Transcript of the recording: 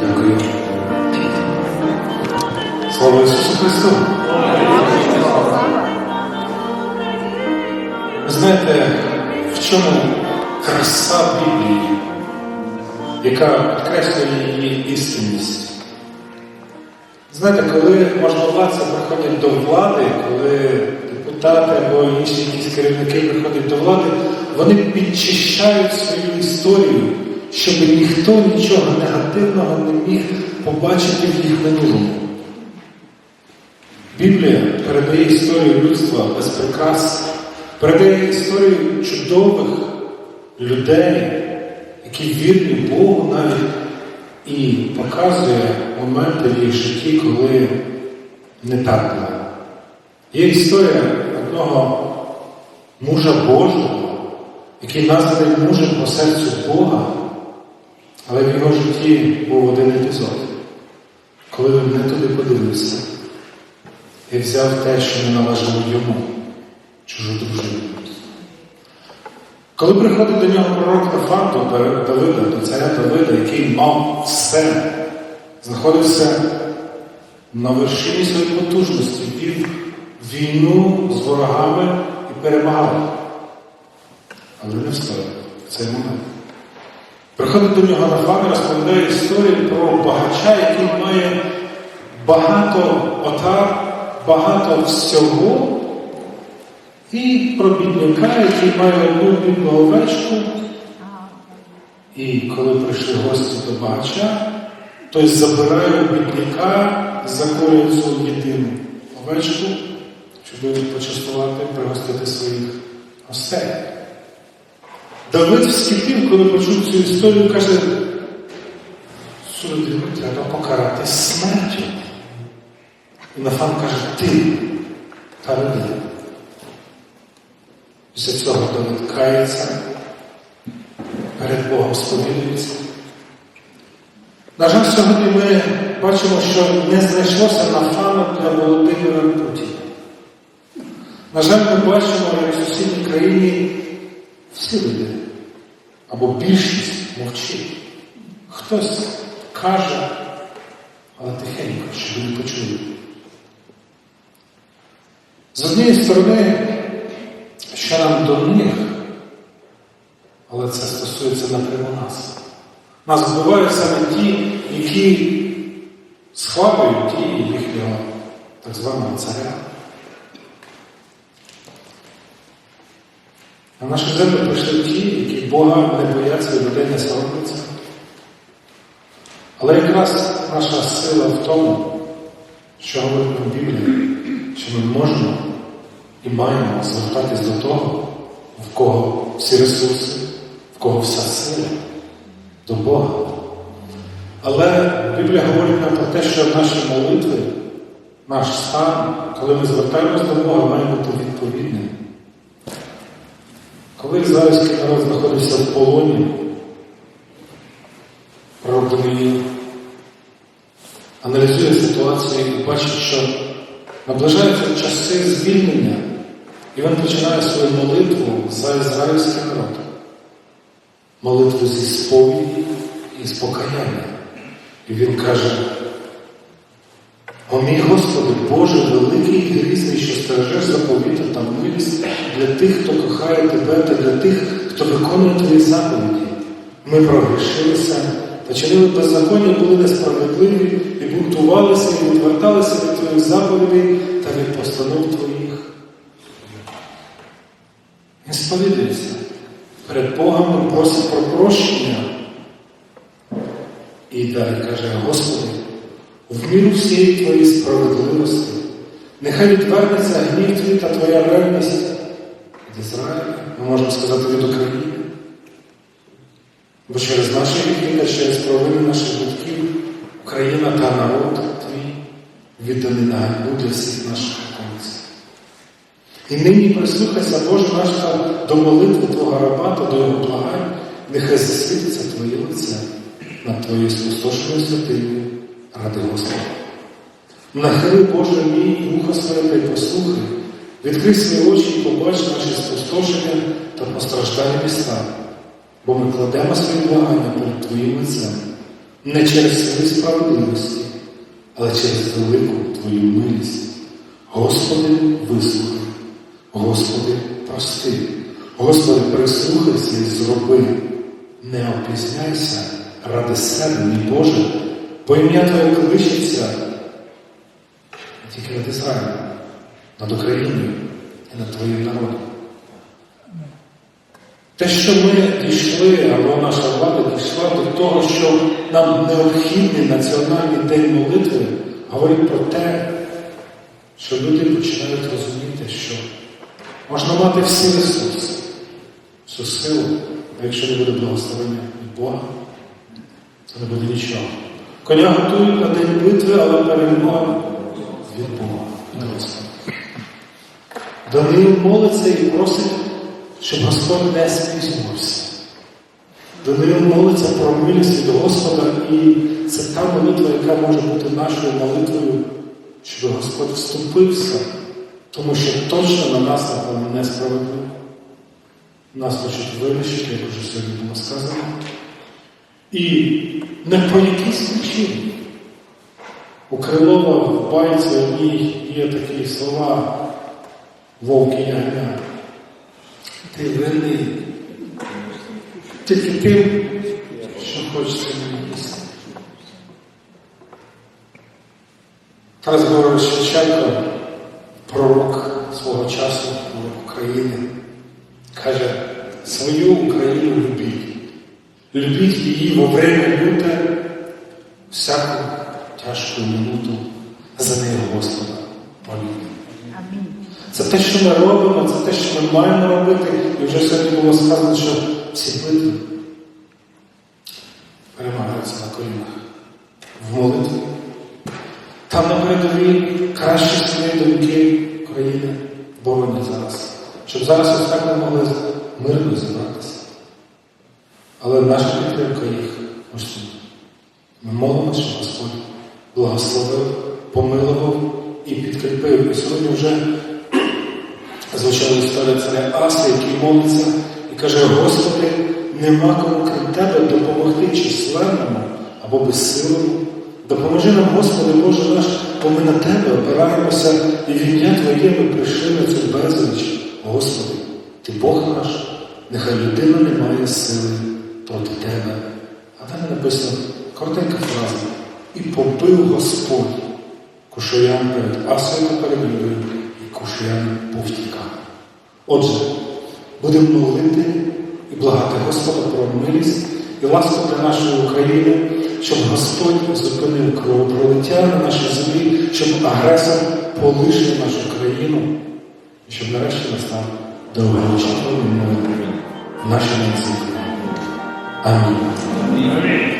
Дякую. Слава Ісусу Христу! Ви знаєте, в чому краса Біблії, яка підкреслює її істинність? Знаєте, коли можновладці приходять до влади, коли депутати або інші якісь керівники приходять до влади, вони підчищають свою історію, щоб ніхто нічого негативного не міг побачити в їх минулому. Біблія передає історію людства без прикрас, передає історію чудових людей, які вірні Богу навіть і показує моменти в їх житті, коли не так було. Є історія одного мужа Божого, який названий мужем по серцю Бога, але в його житті був один епізод, коли він не туди подивився і взяв те, що не належало йому, чужу дружину. Коли приходить до нього пророк Нафан, до Давида, до царя Давида, який мав все, знаходився на вершині своєї потужності, вів війну з ворогами і перемагав. Але не встояв в цей момент. Приходить до нього Нафан і розповідає історію про багача, який має багато отар, багато всього. І про бідняка, який має одну бідну овечку. І коли прийшли гості до багача, той забирає у бідняка, заколює цю єдину овечку, щоб почастувати, пригостити своїх гостей. Давид вскипів, коли почув цю історію, каже, цю людину треба покарати смертю. І Нафан каже, ти та караний. Після цього Давид кається, перед Богом сповідується. На жаль, сьогодні ми бачимо, що не знайшлося нафану для Володимира Путіна. На жаль, ми бачимо, як в сусідній країні всі люди, або більшість мовчить. Хтось каже, але тихенько, щоб не почули. З однієї сторони, що нам до них, але це стосується напряму нас. Нас вбивають саме ті, які схвалюють дії їхнього так званого царя. На нашу прийшли ті, які Бога не бояться і людей не соромляться. Але якраз наша сила в тому, що говорить нам Біблія, що ми можемо і маємо звертатись до того, в кого всі ресурси, в кого вся сила, до Бога. Але Біблія говорить нам про те, що наші молитви, наш стан, коли ми звертаємось до Бога, має бути відповідним. Коли ізраїльський народ знаходився в полоні, пророк Даниїл аналізує ситуацію і бачить, що наближаються часи звільнення, і він починає свою молитву за ізраїльський народ. Молитву зі сповіді і з покаяння. І він каже, о мій Господи, Боже, великий і грізний, що стережеш заповіти та милість для тих, хто кохає Тебе, та для тих, хто виконує Твої заповіді. Ми прогрішилися та чинили беззаконня, були несправедливі і бунтувалися, і відверталися від Твоїх заповідей та від постанов Твоїх. Він сповідується. Перед Богом просить про прощення. І далі каже, Господи, в міру всієї Твоєї справедливості, нехай відвернеться гнів Твій та Твоя ревність від Ізраїля, ми можемо сказати від України. Бо через наші гріхи та через провини наших батьків Україна та народ Твій відданий на для всіх наших околиць. І нині прислухайся, Боже наш до молитви Твого раба та до його благань, нехай засвітиться Твоє лице над Твоєю спустошеною святиною ради Господа. Нахили, Боже мій, вуха своє та послухай, відкрий свої очі і побач наші спустошення та постраждалі міста, бо ми кладемо свої благання перед Твоїм лицем, не через свої справедливості, але через велику Твою милість. Господи, вислухай, Господи, прости, Господи, прислухайся і зроби. Не опізняйся ради себе, мій Боже, бо ім'я Твоє кличеться не тільки над Ізраїлем, над Україною і над Твоїм народом. Те, що ми дійшли, або наша влада дійшла до того, що нам необхідний національний день молитви, говорить про те, що люди починають розуміти, що можна мати всі ресурси, всю силу, а якщо не буде благословення від Бога, то не буде нічого. Коня готують на день битви, але перемога від Бога, від Господа. Даниїл молиться і просить, щоб Господь не спізнився. Даниїл молиться про милість від Господа, і це та молитва, яка може бути нашою молитвою, щоб Господь вступився, тому що точно на нас, напевно, несправедливо. Нас хочуть винищити, як вже сьогодні було сказано. І не по якійсь причині. У Крилова в байці одній є такі слова вовк і ягня. Ти винний тільки тим, що хочеться мені їсти. Тарас Григорович Шевченко, пророк свого часу, пророк України, каже, свою. Любіть її во время люте, всяку тяжку минуту за неї Господа. Амінь. Це те, що ми робимо, це те, що ми маємо робити. І вже сьогодні було сказано, що всі битви перемагаються на колінах в молитві. Там на передовій кращі свої думки країни боронять зараз. Щоб зараз ось так ми могли мирно зібратися. Але наша підтримка їх тут. Ми молимося, щоб Господь благословив, помилував і підкріпив. І сьогодні вже звучала історія царя Аси, який молиться і каже, Господи, нема кому крім Тебе допомогти численному або безсилому. Допоможи нам, Господи, Боже наш, бо ми на Тебе опираємося, і в ім'я Твоє ми прийшли на цю безліч. Господи, Ти Бог наш, нехай людина не має сили проти Тебе. А далі написано коротенька фраза. І побив Господь Кушоян перед Асою Юдою, і Кушоян повтікав. Отже, будемо молити і благати Господа про милість і ласку для нашої України, щоб Господь зупинив кровопролиття на нашій землі, щоб агресор полишив нашу країну, і щоб нарешті настав мир в нашій нації. Амінь.